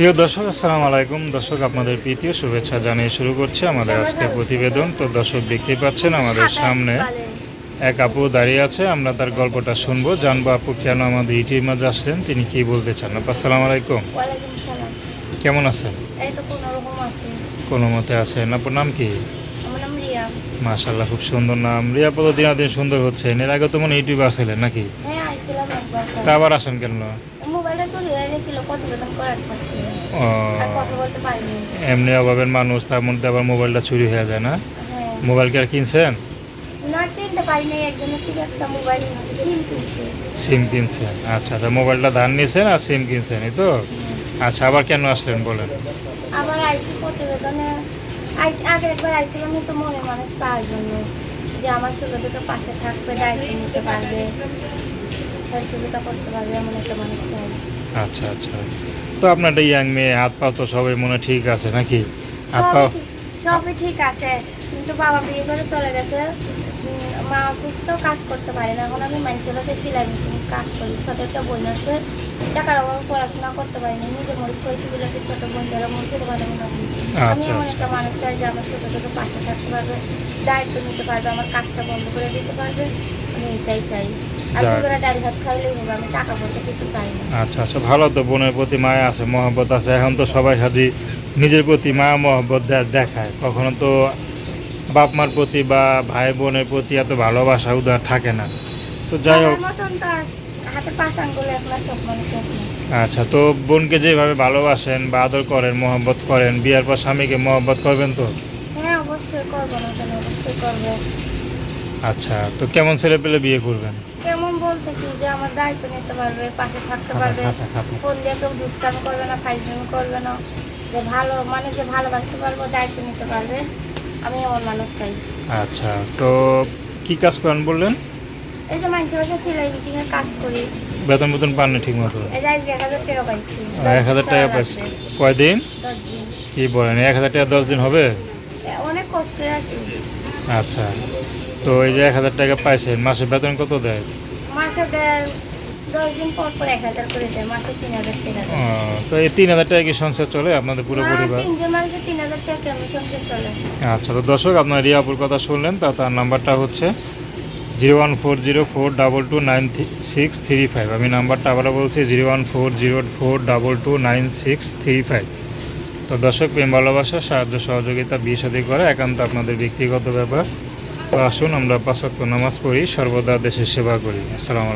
প্রিয় দর্শক আসসালামু আলাইকুম। দর্শক আপনাদের প্রীতীয় শুভেচ্ছা জানিয়ে শুরু করছে আমাদের আজকের প্রতিবেদন। তো দর্শক দেখতেই পাচ্ছেন আমাদের সামনে এক আপু দাঁড়িয়ে আছে। আমরা তার গল্পটা শুনব। জানব আপু কেন আমাদের ইউটিউব মাঝে আসলেন তিনি কি বলতে চান? আপু আসসালামু আলাইকুম। কেমন আছেন? কোনো মতে আছেন? আপুর নাম কি? মাশাল্লাহ খুব সুন্দর নাম। রিয়া পদ দিনাদিন সুন্দর হচ্ছে এর আগে তো মনে ইউটিউবে আসছিলেন নাকি? হ্যাঁ তা আবার আসেন কেন? মোবাইলটা চুরি হয়ে গেছিল প্রতিবেদন করার পর ও আর কথা বলতে পারিনি। এমনি অভাবের মানুষ তার মধ্যে আবার মোবাইলটা চুরি হয়ে যায় না? হ্যাঁ। মোবাইল কি আর কিনছেন? না কিনতে পারিনি একজনের থেকে একটা মোবাইল সিম কিনছে। সিম কিনছেন আচ্ছা আচ্ছা মোবাইলটা ধার নিয়েছেন আর সিম কিনছেন এই তো আচ্ছা আবার কেন আসলেন বলেন? আবার আইসি প্রতিবেদনে আইসি আগে একবার আইছিলাম তো মনে মানুষ পাওয়ার জন্য যে আমার সুবিধাকে পাশে থাকবে দায়িত্ব নিতে পারবে। সহযোগিতা করতে পারবে এমন একটা মানুষ চাই। আচ্ছা আচ্ছা। তো আপনার ইয়াং মেয়ে হাত পা তো সবাই মনে ঠিক আছে নাকি? হাত পা সবই ঠিক- আছে কিন্তু বাবা বিয়ে করে চলে গেছে। মা অসুস্থ কাজ করতে পারে না। এখন আমি মানুষের কাছে সেলাই মেশিন কাজ করি। ছোট একটা বোন আছে টাকার অভাবে পড়াশোনা করতে পারি না। নিজে মরিচ করেছি বলে ছোট বোন যারা মনে করতে পারে না আমি আচ্ছা, এমন আচ্ছা। একটা মানুষ চাই যে আমার ছোট ছোট পাশে থাকতে পারবে দায়িত্ব নিতে পারবে আমার কাজটা বন্ধ করে দিতে পারবে। আমি এটাই চাই। আচ্ছা আচ্ছা ভালো তো বোনের প্রতি মায়া আছে মহব্বত আছে। এখন তো সবাই খালি নিজের প্রতি মায়া মহব্বত দেখায়। কখনো তো বাপ মার প্রতি বা ভাই বোনের প্রতি এত ভালোবাসা উদার থাকে না। তো যাই হোক। আচ্ছা তো বোনকে যেভাবে ভালোবাসেন বা আদর করেন মহব্বত করেন বিয়ার পর স্বামীকে মহব্বত করবেন তো? হ্যাঁ আচ্ছা তো কেমন ছেলে পেলে বিয়ে করবেন? বলতে কি যে আমার দায়িত্ব নিতে পারবে পাশে থাকতে পারবে। ফোন দিয়ে কেউ দুষ্টামি করবে না ফাইজলামি করবে না। যে ভালো মানে যে ভালোবাসতে পারব দায়িত্ব নিতে পারবে। আমি এমন মানুষ চাই। আচ্ছা তো কি কাজ করেন বললেন? এই যে মানুষের বাসা সেলাই মেশিনের কাজ করি। বেতন বেতন পান না ঠিক মতো এই যে আজকে এক হাজার টাকা পাইছি। এক হাজার টাকা পাইছে। কয়দিন? কি বলেন এক হাজার টাকা দশ দিন হবে? অনেক কষ্টে আছি। আচ্ছা তো এই যে এক হাজার টাকা পাইছেন মাসে বেতন কত দেয়? মাসে দেয় দশ দিন পর পর এক হাজার করে দেয় মাসে তিন হাজার টাকা ও, দেয় তো এই তিন হাজার টাকা কি সংসার চলে আপনাদের পুরো না, পরিবার? তিনজন মানুষের তিন হাজার টাকা কমিশন চলে? আচ্ছা তো দর্শক আপনার রিয়াপুর কথা শুনলেন তা তার নাম্বারটা হচ্ছে zero one four zero four double two nine six three five. আমি নাম্বারটা আবারও বলছি zero one four zero four double two nine six three five. তো দর্শক প্রেম ভালোবাসা সাহায্য সহযোগিতা বিয়ে সাথে করা একান্ত আপনাদের ব্যক্তিগত ব্যাপার। আসুন আমরা পাঁচক্য নামাজ পড়ি সর্বদা দেশের সেবা করি। আসসালামু